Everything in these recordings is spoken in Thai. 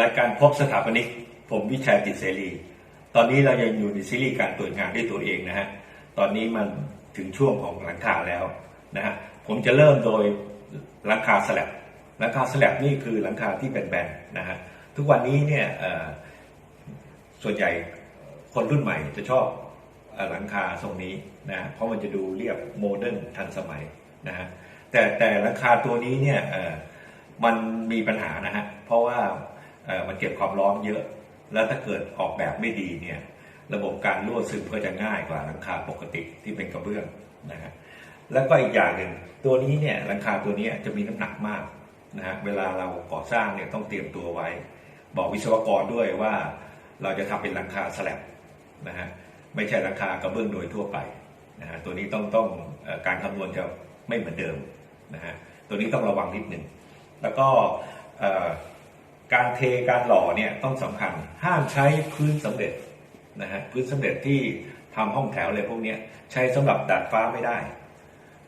รายการพบสถาปนิก ผมวิชัยจิตเสรี ตอนนี้เรายังอยู่ในซีรีส์การตรวจงานด้วยตัวเองนะฮะ ตอนนี้มันถึงช่วงของหลังคาแล้วนะฮะ ผมจะเริ่มโดยหลังคาสลับหลังคาสลับนี่คือหลังคาที่แบนๆนะฮะ ทุกวันนี้เนี่ยส่วนใหญ่คนรุ่นใหม่จะชอบหลังคาทรงนี้นะ เพราะมันจะดูเรียบโมเดิร์นทันสมัยนะฮะ แต่แต่หลังคาตัวนี้เนี่ยมันมีปัญหานะฮะ เพราะว่า มันเก็บความร้อนเยอะ แล้วถ้าเกิดออกแบบไม่ดีเนี่ยระบบการรั่วซึมก็จะง่ายกว่าหลังคาปกติที่เป็นกระเบื้องนะฮะแล้วก็อีกอย่างหนึ่งตัวนี้เนี่ยหลังคาตัวนี้จะมีน้ำหนักมากนะฮะเวลาเราก่อสร้างเนี่ยต้องเตรียมตัวไว้ บอกวิศวกรด้วยว่าเราจะทำเป็นหลังคาสแลบนะฮะไม่ใช่หลังคากระเบื้องโดยทั่วไปนะฮะตัวนี้ต้องต้องการคำนวณจะไม่เหมือนเดิมนะฮะตัวนี้ต้องระวังนิดหนึ่งแล้วก็ การเทการหล่อเนี่ยต้องสำคัญห้ามใช้พื้นสำเร็จนะฮะพื้นสำเร็จที่ทำห้องแถวอะไรพวกนี้ใช้สำหรับดาดฟ้าไม่ได้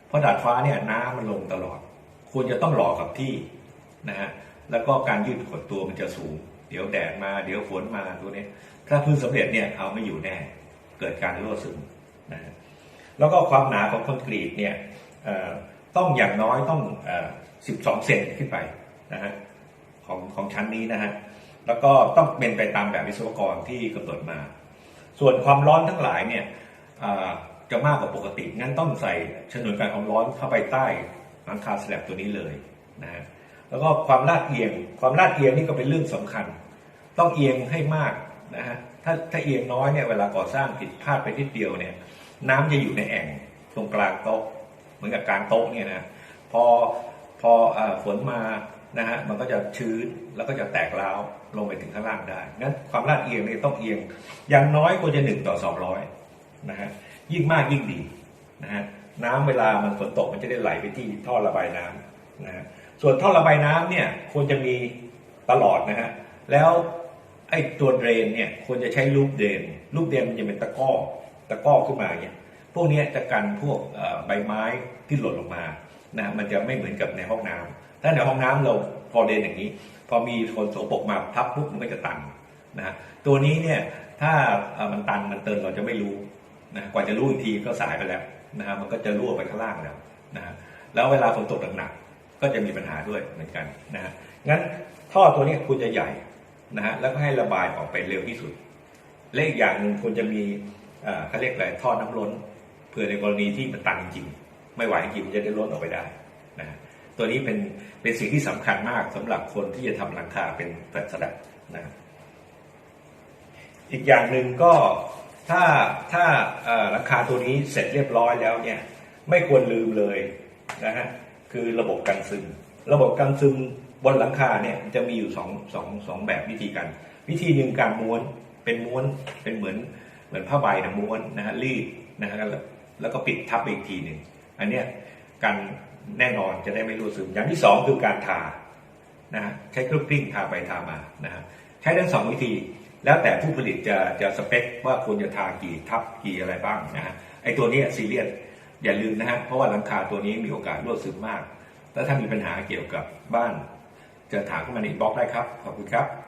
เพราะดาดฟ้าเนี่ยน้ำมันลงตลอด ควรจะต้องหล่อกับที่นะฮะแล้วก็การยืดหดตัวมันจะสูง เดี๋ยวแดดมาเดี๋ยวฝนมาตัวนี้ ถ้าพื้นสำเร็จเนี่ยเอาไม่อยู่แน่เกิดการรั่วซึมนะฮะแล้วก็ความหนาของคอนกรีตเนี่ยต้องอย่างน้อยต้อง 12 เซนขึ้นไปนะฮะ ของของชั้นนี้นะฮะแล้วก็ต้องเป็นไปตามแบบวิศวกรที่กำหนดมา ส่วนความร้อนทั้งหลายเนี่ยจะมากกว่าปกติ งั้นต้องใส่ฉนวนกันความร้อนเข้าไปใต้หลังคาสแลบตัวนี้เลยนะฮะแล้วก็ความลาดเอียง ความลาดเอียงนี่ก็เป็นเรื่องสำคัญ ต้องเอียงให้มากนะฮะถ้าถ้าเอียงน้อยเนี่ยเวลาก่อสร้างผิดพลาดไปนิดเดียวเนี่ย น้ำจะอยู่ในแอ่งตรงกลางโต๊ะเหมือนกับกลางโต๊ะเนี่ยนะพอพอฝนมา นะฮะมันก็จะชื้นแล้วก็จะแตกร้าวลงไปถึงข้างล่างได้งั้นความลาดเอียงเนี่ยต้องเอียงอย่างน้อยควรจะหนึ่งต่อสองร้อยนะฮะยิ่งมากยิ่งดีนะฮะน้ำเวลามันฝนตกมันจะได้ไหลไปที่ท่อระบายน้ำนะฮะส่วนท่อระบายน้ำเนี่ยควรจะมีตลอดนะฮะแล้วไอ้ตัวเดรนเนี่ยควรจะใช้ลูกเดรนลูกเดรนมันจะเป็นตะก้อตะก้อขึ้นมาอย่างเงี้ยพวกนี้จะกันพวกใบไม้ที่หล่นลงมานะฮะมันจะไม่เหมือนกับในห้องน้ำ ถ้าในห้องน้ำเราพอร์เดนอย่างนี้ พอมีคนโสปรกมาทับปุ๊บมันก็จะตันนะฮะตัวนี้เนี่ยถ้ามันตันมันเตินเราจะไม่รู้นะกว่าจะรู้อีกทีก็สายไปแล้วนะฮะมันก็จะรั่วไปข้างล่างแล้วนะฮะแล้วเวลาฝนตกหนักๆก็จะมีปัญหาด้วยเหมือนกันนะฮะงั้นท่อตัวนี้ควรจะใหญ่นะฮะแล้วก็ให้ระบายออกไปเร็วที่สุดและอีกอย่างหนึ่งควรจะมีเอ่อเขาเรียกอะไรท่อน้ำล้นเพื่อในกรณีที่มันตันจริงๆไม่ไหวจริงๆมันจะได้ล้นออกไปได้นะฮะ ตัวนี้เป็นเป็นสิ่งที่สำคัญมากสำหรับคนที่จะทำหลังคาเป็นแฟลตสลับนะอีกอย่างหนึ่งก็ถ้าถ้าหลังคาตัวนี้เสร็จเรียบร้อยแล้วเนี่ยไม่ควรลืมเลยนะฮะคือระบบกันซึม ระบบกันซึมบนหลังคาเนี่ยจะมีอยู่สองสองสองแบบวิธีการวิธีหนึ่งการม้วนเป็นม้วนเป็นเหมือนเหมือนผ้าใบนะม้วนนะฮะรีดนะฮะแล้วแล้วก็ปิดทับอีกทีหนึ่งอันเนี้ย กันแน่นอนจะได้ไม่รั่วซึมอย่างที่สองคือการทานะฮะใช้เครื่องกลิ้งทาไปทามานะฮะใช้ทั้งสองวิธี แล้วแต่ผู้ผลิตจะจะสเปคว่าควรจะทากี่ทับกี่อะไรบ้างนะฮะไอตัวนี้ซีเรียสอย่าลืมนะฮะเพราะว่าหลังคาตัวนี้มีโอกาสรั่วซึมมาก แล้วถ้ามีปัญหาเกี่ยวกับบ้าน จะถามเข้ามาในอินบ็อกได้ครับขอบคุณครับ